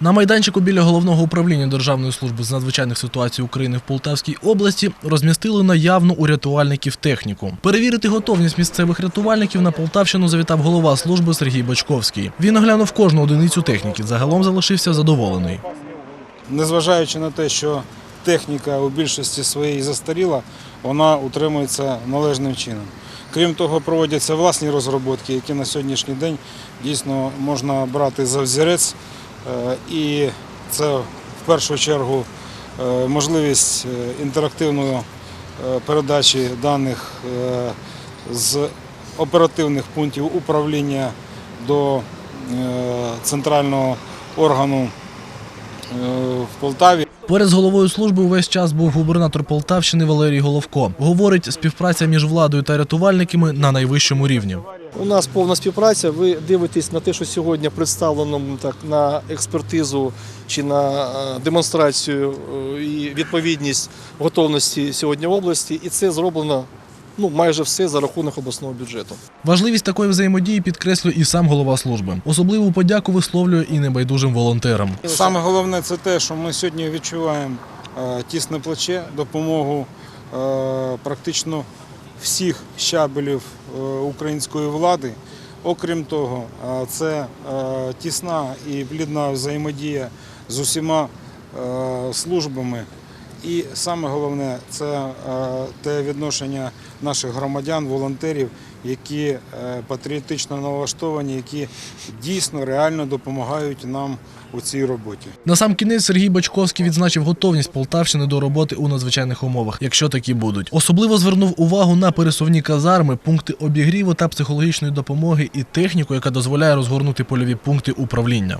На майданчику біля головного управління Державної служби з надзвичайних ситуацій України в Полтавській області розмістили наявну у рятувальників техніку. Перевірити готовність місцевих рятувальників на Полтавщину завітав голова служби Сергій Бочковський. Він оглянув кожну одиницю техніки. Загалом залишився задоволений. Незважаючи на те, що техніка у більшості своєї застаріла, вона утримується належним чином. Крім того, проводяться власні розробки, які на сьогоднішній день дійсно можна брати за взірець. Е, І це в першу чергу е, можливість е, інтерактивної передачі даних з оперативних пунктів управління до центрального органу в Полтаві. Поряд з головою служби увесь час був губернатор Полтавщини Валерій Головко. Говорить, співпраця між владою та рятувальниками на найвищому рівні. У нас повна співпраця. Ви дивитесь на те, що сьогодні представлено так на експертизу чи на е, демонстрацію е, і відповідність готовності сьогодні в області, і це зроблено ну майже все за рахунок обласного бюджету. Важливість такої взаємодії підкреслює і сам голова служби. Особливу подяку висловлює і небайдужим волонтерам. Саме головне це те, що ми сьогодні відчуваємо е, тісне плече, допомогу практично всіх щабелів е, української влади. Окрім того, е, це е, тісна і плідна взаємодія з усіма службами. І саме головне це е, те відношення наших громадян, волонтерів, які е, патріотично налаштовані, які дійсно реально допомагають нам у цій роботі. На сам кінець Сергій Бочковський відзначив готовність Полтавщини до роботи у надзвичайних умовах, якщо такі будуть. Особливо звернув увагу на пересувні казарми, пункти обігріву та психологічної допомоги і техніку, яка дозволяє розгорнути польові пункти управління.